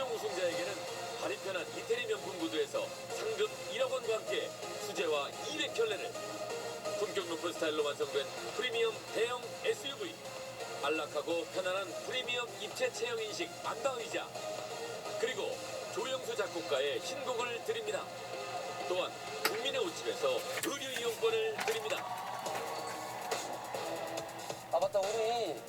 최종 우승자에게는 발이 편한 이태리 명품 구두에서 상금 1억 원과 함께 수제화 200켤레를 품격 높은 스타일로 완성된 프리미엄 대형 SUV 안락하고 편안한 프리미엄 입체 체형 인식 안방 의자 그리고 조영수 작곡가의 신곡을 드립니다. 또한 국민의 옷집에서 의류 이용권을 드립니다. 아 맞다 우리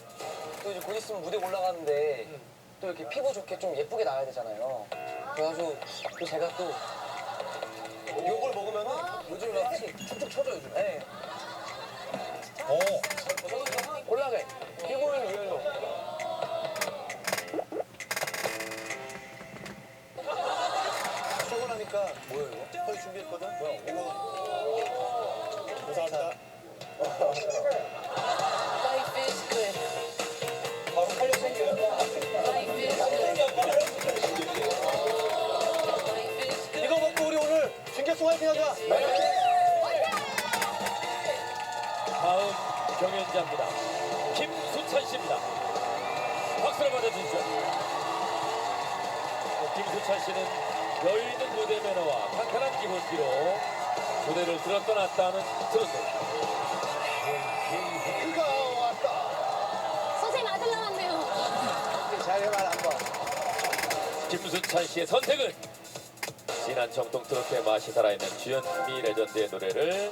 또 이제 곧 있으면 무대 올라가는데 또 이렇게 피부 좋게 좀 예쁘게 나와야 되잖아요. 그래가지고 또 제가 또 요걸 먹으면은 요즘 막피 축축 쳐져 요즘. 네. 어. 선택은 진한 정통 트로트의 맛이 살아있는 주현미 레전드의 노래를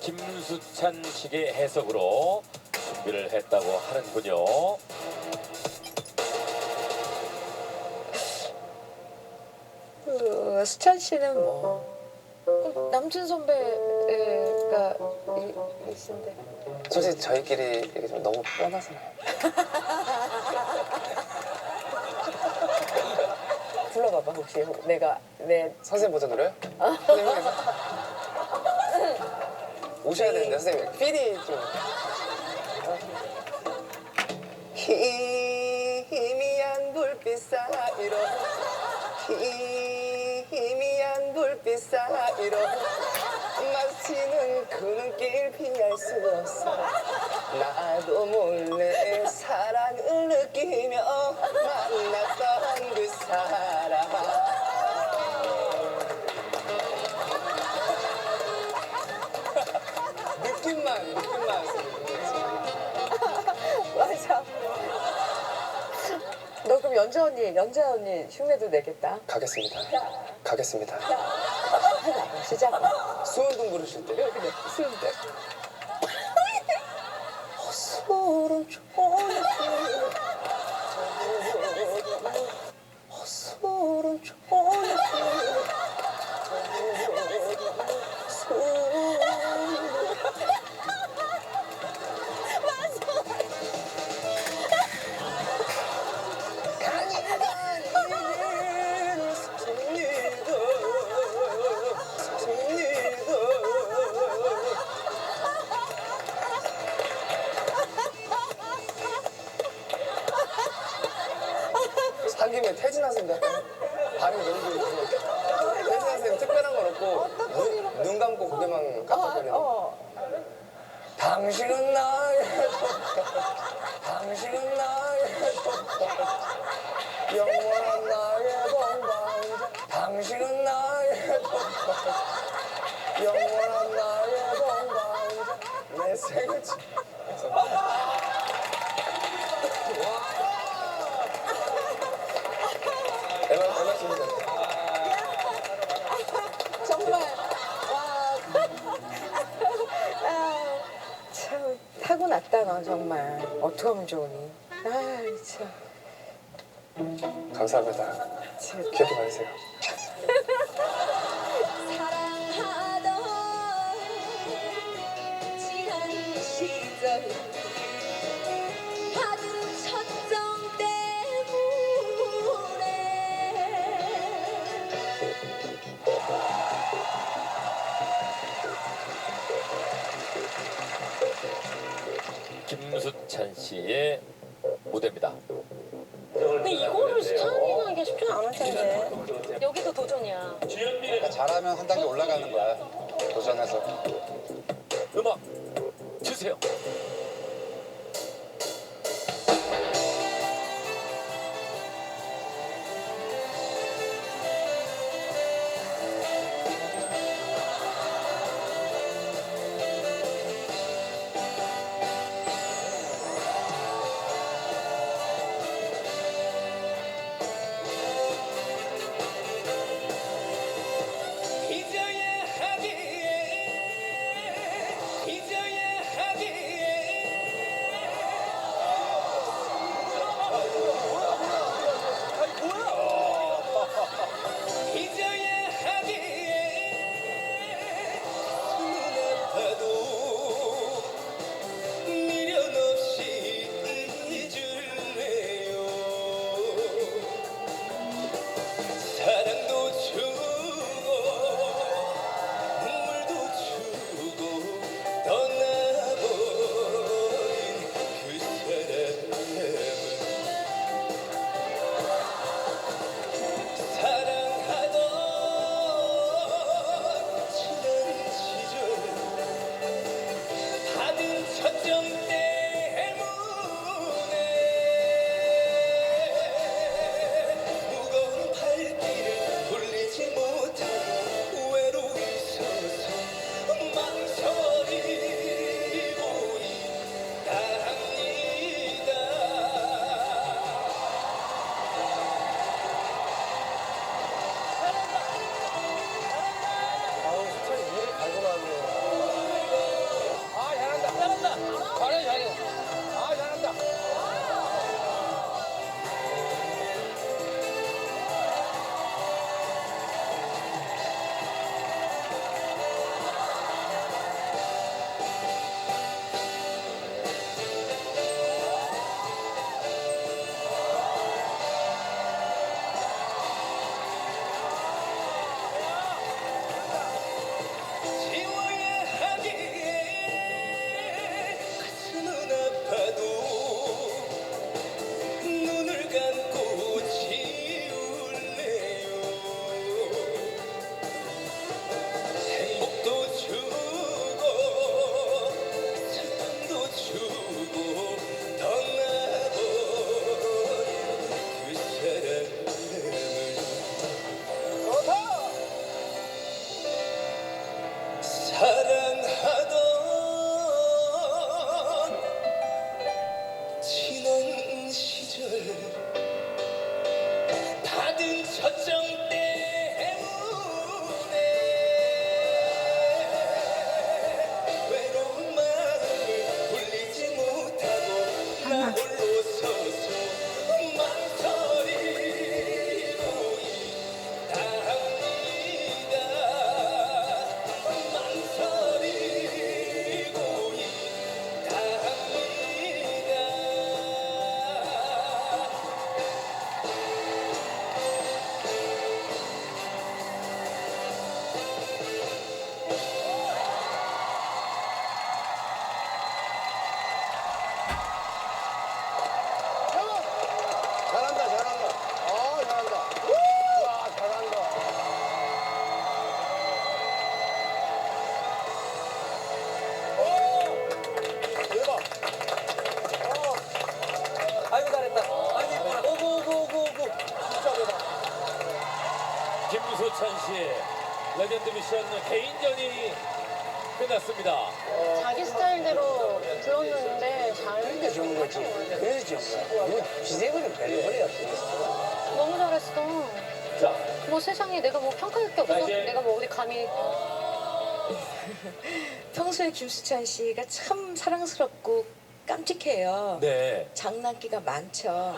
김수찬 씨의 해석으로 준비를 했다고 하는군요. 그 수찬 씨는 뭐꼭 남준 선배가 이- 이신데 솔직히 저희끼리 이게 좀 너무 뻔하잖아요. 불러봐봐 혹시. 내가 내 선생님 버전 노래요? 선생님 오셔야 되는데 선생님. 필이 좀. 희미한 불빛 사이로. 희미한 불빛 사이로. 마치는 그 눈길 피할 수 없어. 나도 몰래 사랑을 느끼며 만났던 그 사람 맞아 너 그럼 연자 언니 연자 언니 흉내도 내겠다? 가겠습니다. 가겠습니다. 해봐 시작. 수은동 부르실 때 그래 수은데 소름 돋는 사김에 태진아 쌤 같은 반응이 너무 좋고 태진아 쌤 특별한 건 없고 눈, 눈 감고 고개만 깜빡거리는 어 당신은 나의 당신은 나의 영원한 나의 동반자 당신은 나의 영원한 나의 동반자 내 생을 지- 에바 에바 씨입니다. 정말 와참 타고났다 너 정말 어떻게 하면 좋으니 아 참 감사합니다. 기억해 봐주세요. 잘했어. 자, 뭐 세상에 내가 뭐 평가할 게 없어. 자, 이제- 내가 뭐 어디 감히 평소에 김수찬 씨가 참 사랑스럽고 깜찍해요. 네. 장난기가 많죠.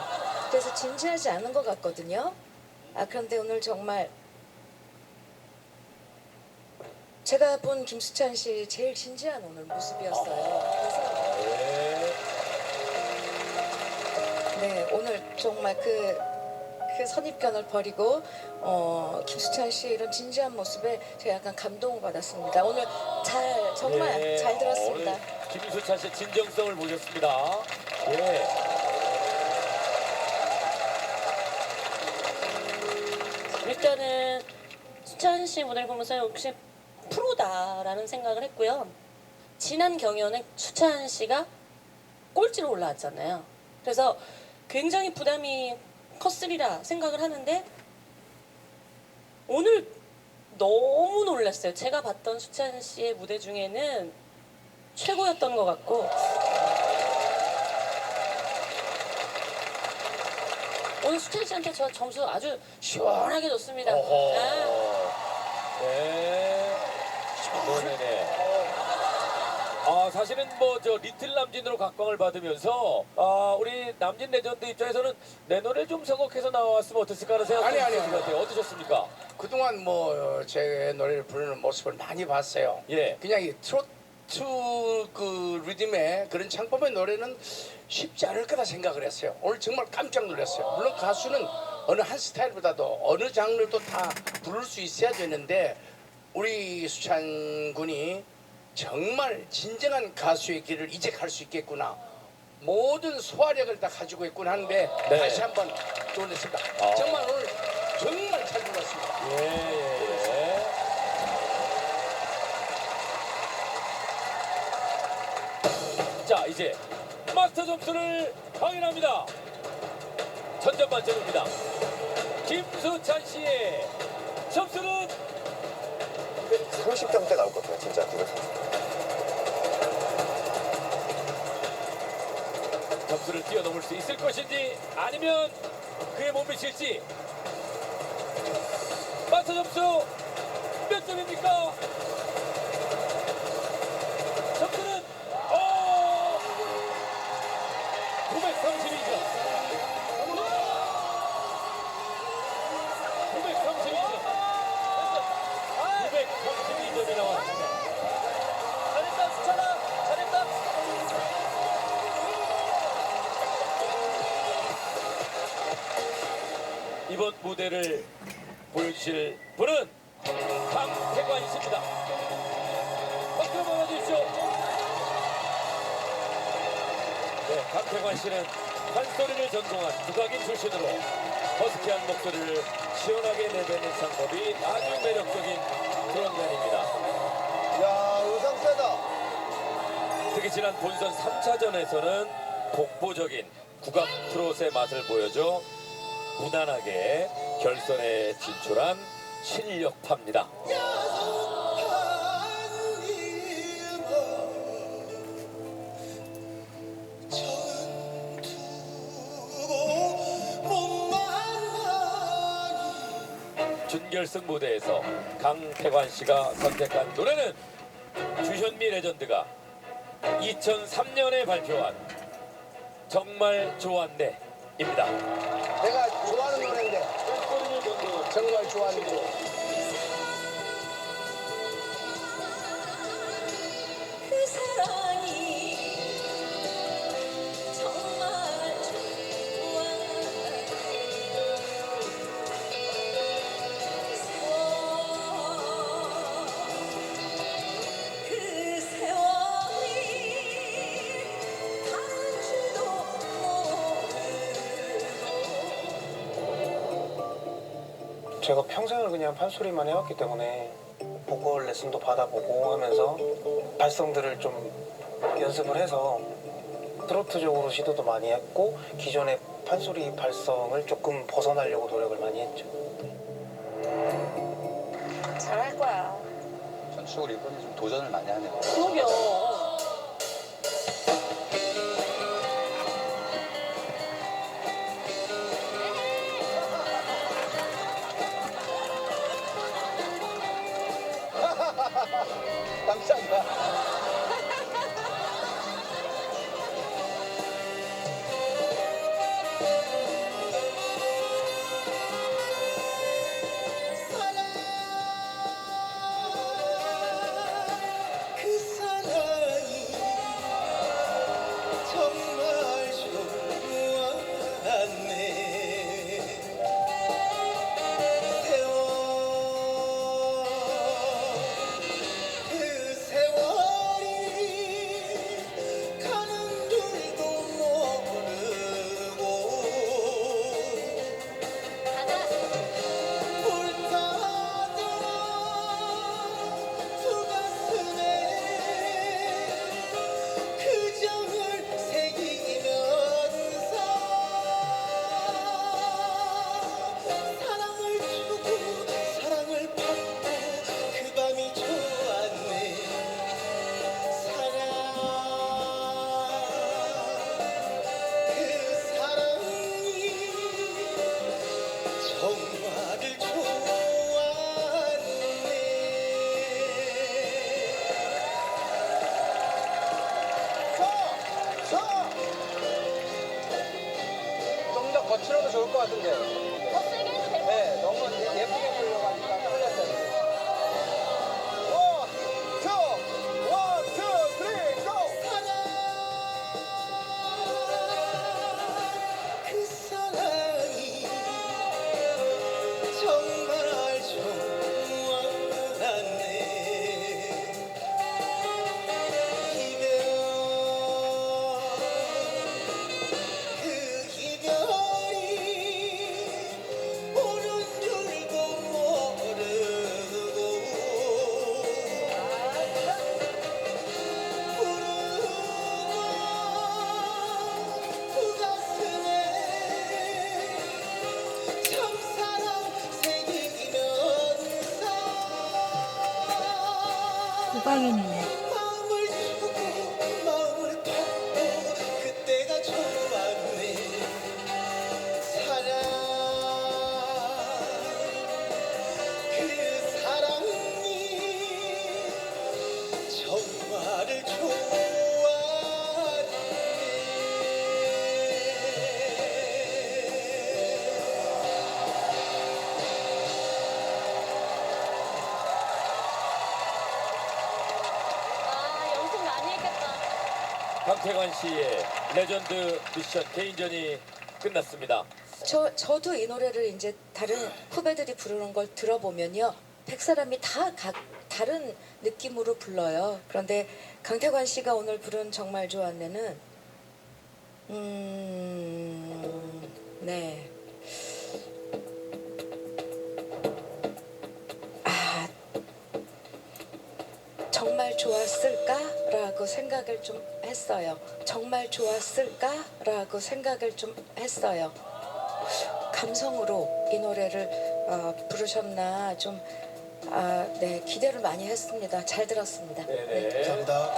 그래서 진지하지 않은 것 같거든요. 아 그런데 오늘 정말 제가 본 김수찬 씨 제일 진지한 오늘 모습이었어요. 그래서 네. 네 오늘 정말 그, 그 선입견을 버리고 어, 김수찬 씨 이런 진지한 모습에 제가 약간 감동을 받았습니다. 오늘 잘 정말 예. 잘 들었습니다. 오늘 김수찬 씨의 진정성을 보셨습니다. 예. 일단은 수찬 씨 무대를 보면서 역시 프로다라는 생각을 했고요. 지난 경연에 수찬 씨가 꼴찌로 올라왔잖아요. 그래서 굉장히 부담이 컸으리라 생각을 하는데 오늘 너무 놀랐어요. 제가 봤던 수찬 씨의 무대 중에는 최고였던 것 같고 오늘 수찬 씨한테 저 점수 아주 시원하게 줬습니다. 아, 어허. 네. 네네네. 아 사실은 뭐 저 리틀 남진으로 각광을 받으면서 아 우리 남진 레전드 입장에서는 내 노래 좀 선곡해서 나왔으면 어땠을까 하는 생각이 아니, 아니, 드는 것 같아요. 어떠셨습니까? 그동안 뭐 제 노래를 부르는 모습을 많이 봤어요. 예. 그냥 이 트로트 그 리듬의 그런 창법의 노래는 쉽지 않을 거다 생각을 했어요. 오늘 정말 깜짝 놀랐어요. 물론 가수는 어느 한 스타일보다도 어느 장르도 다 부를 수 있어야 되는데 우리 수찬 군이 정말 진정한 가수의 길을 이제 갈 수 있겠구나. 모든 소화력을 다 가지고 있구나 하는데 네. 다시 한번 놀랐습니다. 아. 정말 오늘 정말 잘 불렀습니다. 예, 예, 예. 자, 이제 마스터 점수를 확인합니다. 천점 만점입니다. 김수찬 씨의 점수는 30점대 나올 것 같아요, 진짜 930. 점수를 뛰어넘을 수 있을 것인지 아니면 그에 못 미칠지 마스터 점수 몇 점입니까? 이번 무대를 보여주실 분은 강태관 씨입니다. 박수 한번 해주십시오. 네, 강태관 씨는 판소리를 전공한 국악인 출신으로 허스키한 목소리를 시원하게 내뱉는 창법이 아주 매력적인 그런 면입니다. 야, 의상 세다. 특히 지난 본선 3차전에서는 독보적인 국악 트롯의 맛을 보여줘 무난하게 결선에 진출한 실력파입니다. 준결승 무대에서 강태관 씨가 선택한 노래는 주현미 레전드가 2003년에 발표한 정말 좋았네입니다. 내가 정 그냥 판소리만 해왔기 때문에 보컬 레슨도 받아보고 하면서 발성들을 좀 연습을 해서 트로트적으로 시도도 많이 했고 기존의 판소리 발성을 조금 벗어나려고 노력을 많이 했죠. 잘할 거야. 전적으로 이번에 좀 도전을 많이 하네요. 그러게요. 강태관 씨의 레전드 미션 개인전이 끝났습니다. 저 저도 이 노래를 이제 다른 후배들이 부르는 걸 들어보면요. 백 사람이 다 각 다른 느낌으로 불러요. 그런데 강태관 씨가 오늘 부른 정말 좋았네는 음, 네. 아, 정말 좋았을까라고 생각을 좀 했어요. 정말 좋았을까라고 생각을 좀 했어요. 감성으로 이 노래를 어, 부르셨나 좀 아, 네, 기대를 많이 했습니다. 잘 들었습니다. 네. 감사합니다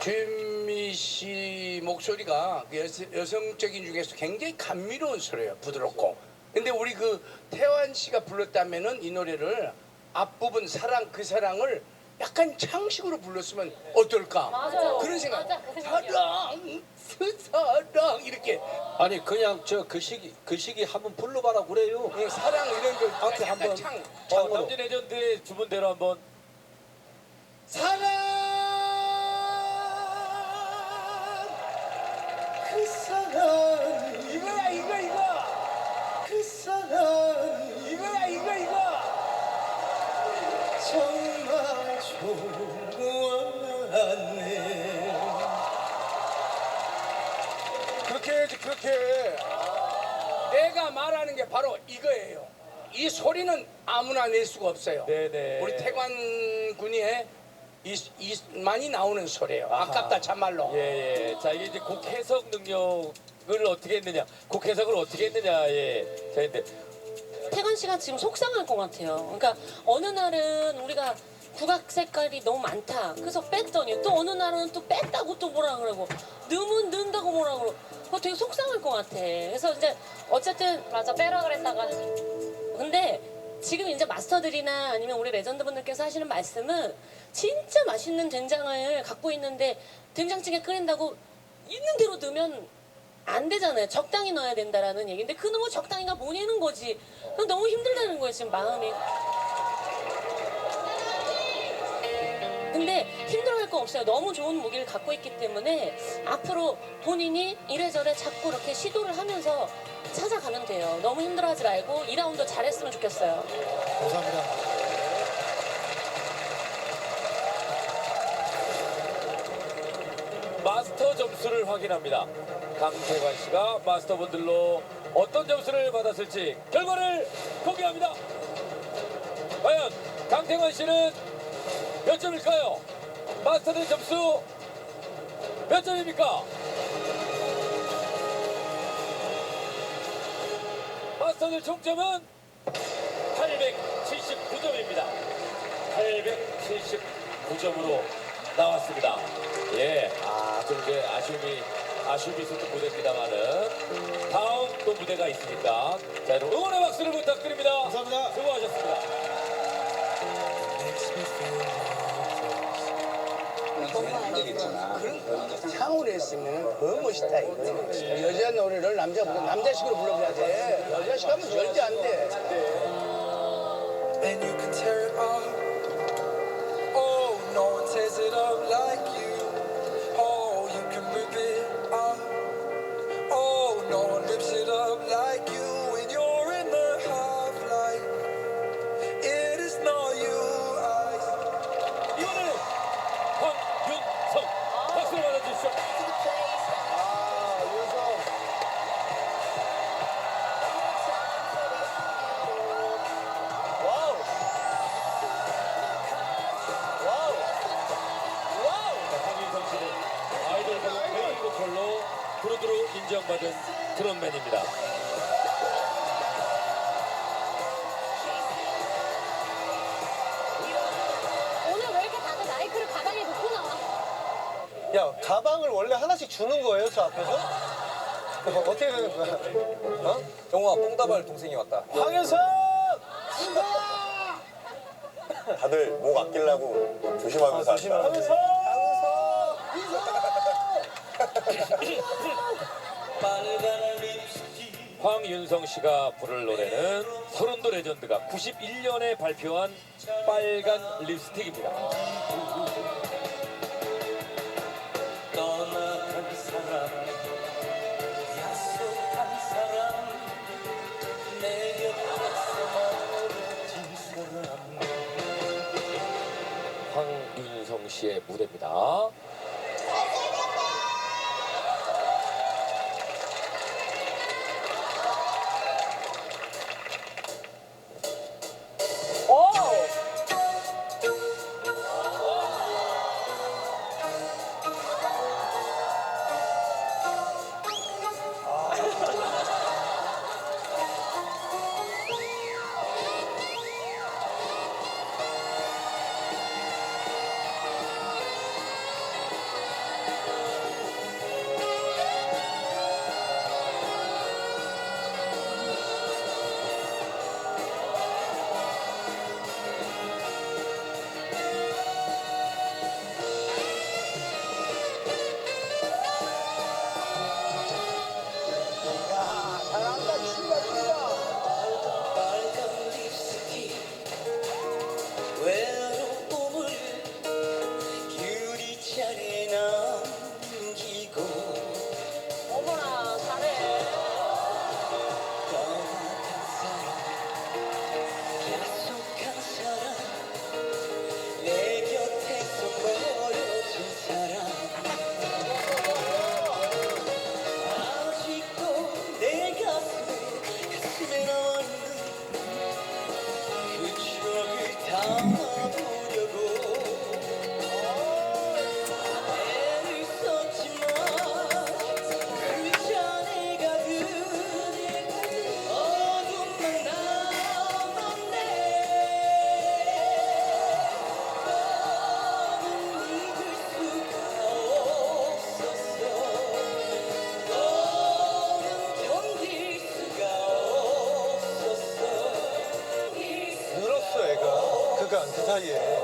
주현미 씨 목소리가 그 여성, 여성 적인 중에서 굉장히 감미로운 소리예요. 부드럽고. 근데 우리 그 태환 씨가 불렀다면은 이 노래를 앞부분 사랑 그 사랑을 약간 창식으로 불렀으면 어떨까? 맞아. 그런 생각. 맞아, 그. 사랑, 그 사랑 이렇게 아니 그냥 저 그 시기 그 시기 한번 불러봐라 그래요. 예, 사랑 이런 거 앞에 약간 한번 창. 어, 창으로. 남진 레전드의 주문대로 한번 사랑 그 사랑 이거야 이거 이거 그 사랑 좋았네. 그렇게 해야지 그렇게. 내가 말하는 게 바로 이거예요. 이 소리는 아무나 낼 수가 없어요. 네네. 우리 태관 군이 이, 이 많이 나오는 소리예요. 아깝다 참말로. 예, 예. 자, 이게 이제 곡 해석 능력을 어떻게 했느냐, 곡 해석을 어떻게 했느냐의 차인데 태관 씨가 지금 속상할 것 같아요. 그러니까 어느 날은 우리가 국악 색깔이 너무 많다. 그래서 뺐더니 또 어느 날은 또 뺐다고 또 뭐라 그러고 넣으면 넣는다고 뭐라 그러고 되게 속상할 것 같아. 그래서 이제 어쨌든 맞아 빼라 그랬다가 근데 지금 이제 마스터들이나 아니면 우리 레전드 분들께서 하시는 말씀은 진짜 맛있는 된장을 갖고 있는데 된장찌개 끓인다고 있는 대로 넣으면 안 되잖아요. 적당히 넣어야 된다라는 얘기인데 그 너무 적당히가 뭐냐는 거지. 너무 힘들다는 거예요, 지금 마음이. 근데 힘들어할 거 없어요. 너무 좋은 무기를 갖고 있기 때문에 앞으로 본인이 이래저래 자꾸 이렇게 시도를 하면서 찾아가면 돼요. 너무 힘들어하지 말고 2라운드 잘했으면 좋겠어요. 감사합니다. 마스터 점수를 확인합니다. 강태관 씨가 마스터분들로 어떤 점수를 받았을지 결과를 공개합니다. 과연 강태관 씨는 몇 점일까요? 마스터들 점수 몇 점입니까? 마스터들 총점은 879점입니다. 879점으로 나왔습니다. 예, 아, 좀 이제 아쉬움이, 아쉬움이 있었던 무대입니다만은 다음 또 무대가 있으니까 자, 여러분 응원의 박수를 부탁드립니다. 감사합니다. 수고하셨습니다. 그런 향후를 했으면 더 멋있다 이거. 여자 노래를 남자 부르 남자식으로 불러줘야 돼. 여자식 하면 절대 안 돼. and you can tear it up. Oh, no one tears it up like 두루두루 인정받은 트롯맨입니다. 오늘 왜 이렇게 다들 마이크를 가방에 놓고 나와? 야, 가방을 원래 하나씩 주는 거예요, 저 앞에서? 어, 어떻게 되는 거야? 어? 영호아 뽕다발 동생이 왔다. 황현석! 다들 목 아끼려고 조심하면서 하시다. 황현석! 황윤성 씨가 부를 노래는 서른도 레전드가 91년에 발표한 빨간 립스틱입니다. 떠나간 사람, 약속한 사람, 내 곁에서 멀어진 사람. 황윤성 씨의 무대입니다. 사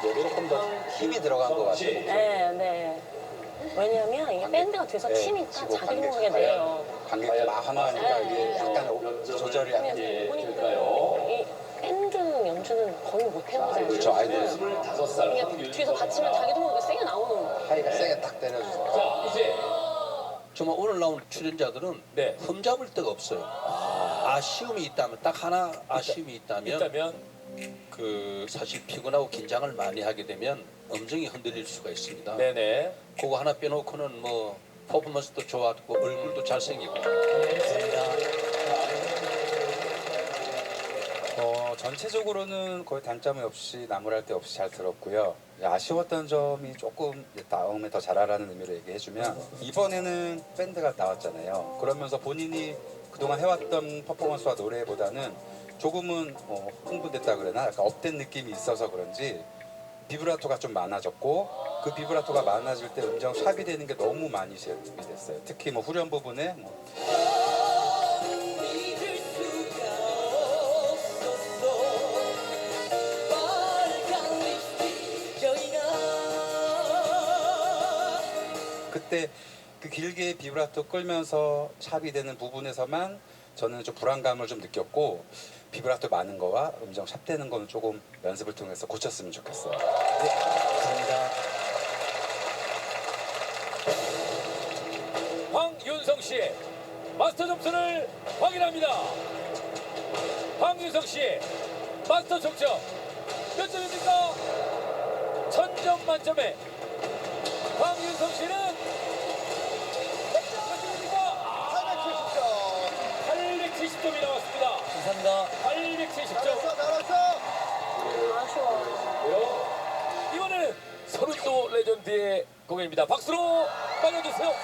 조금 더 힘이 들어간 것 같아요. 네, 네. 왜냐면 이게 밴드가 돼서 치니까 자기 모르게 내요. 관객들 막 하나하니까 이게 약간 조절이 안 돼. 보니까 이 밴드 연주는 거의 못 해보잖아요. 그렇죠, 아이돌. 그냥 뒤에서 다치면 자기도 모르게 세게 나오는 거. 하이가 세게 딱 때려주죠. 자 이제 정말 오늘 나온 출연자들은 네. 흠잡을 데가 없어요. 아쉬움이 있다면 딱 하나 아쉬움이 있다면, 있다면 그 사실 피곤하고 긴장을 많이 하게 되면 음정이 흔들릴 수가 있습니다. 네네 그거 하나 빼놓고는 뭐 퍼포먼스도 좋았고 얼굴도 잘생기고 어, 전체적으로는 거의 단점이 없이 나무랄 데 없이 잘 들었고요. 아쉬웠던 점이 조금 다음에 더 잘하라는 의미로 얘기해주면 이번에는 밴드가 나왔잖아요. 그러면서 본인이 그동안 해왔던 퍼포먼스와 노래보다는 조금은 어, 흥분됐다 그러나 약간 업된 느낌이 있어서 그런지 비브라토가 좀 많아졌고 그 비브라토가 많아질 때 음정 샵이 되는 게 너무 많이 됐어요. 특히 뭐 후렴 부분에 뭐 그때 그 길게 비브라토 끌면서 샵이 되는 부분에서만 저는 좀 불안감을 좀 느꼈고 비브라토 많은 거와 음정 샵 되는 거는 조금 연습을 통해서 고쳤으면 좋겠어요. 네, 감사합니다. 황윤성 씨의 마스터 점수를 확인합니다. 황윤성 씨의 마스터 총점 몇 점입니까? 천점 만점에 황윤성 씨는 몇 점입니까? 870점. 870점이 감사합니다 870점. 잘했어. 아쉬워. 이번에는 서른도 레전드의 공연입니다. 박수로 맞아주세요.